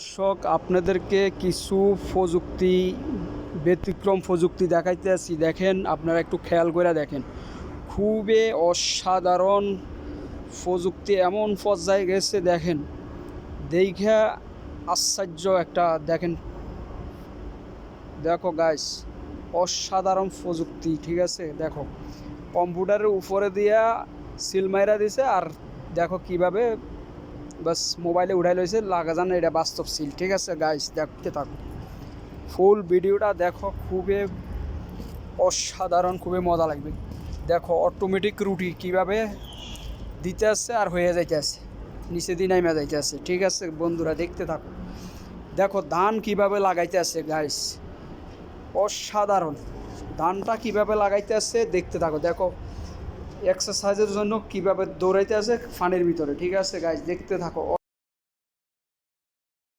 দর্শক, আপনাদেরকে কিছু প্রযুক্তি, ব্যতিক্রম প্রযুক্তি দেখাইতে আছি দেখেন, আপনারা একটু খেয়াল করে দেখেন। খুবই অসাধারণ প্রযুক্তি, এমন পর্যায়ে গেছে, দেখেন। দেখা আশ্চর্য একটা, দেখেন। দেখো গাইস অসাধারণ প্রযুক্তি, ঠিক আছে? দেখো, কম্পিউটারের উপরে দিয়া সিল মাইরা দিছে, আর দেখো কীভাবে বাস মোবাইলে উঠাই লইছে, লাগা জানে এটা বাস্তব সিল। ঠিক আছে গাইস দেখতে থাকো ফুল ভিডিওটা দেখো, খুবই অসাধারণ, খুবই মজা লাগবে। দেখো অটোমেটিক রুটি কীভাবে দিতে আসছে আর হয়ে যাইতে আছে নিচে দিয়ে নাইমা যাইতে আছে ঠিক আছে, বন্ধুরা, দেখতে থাকো দেখো, ধান কীভাবে লাগাইতে আছে গাইস অসাধারণ। ধানটা কীভাবে লাগাইতে আছে দেখতে থাকো দেখো এক্সারসাইজের জন্য কীভাবে দৌড়াইতে আছে ফানের ভিতরে ঠিক আছে গাইজ দেখতে থাকো।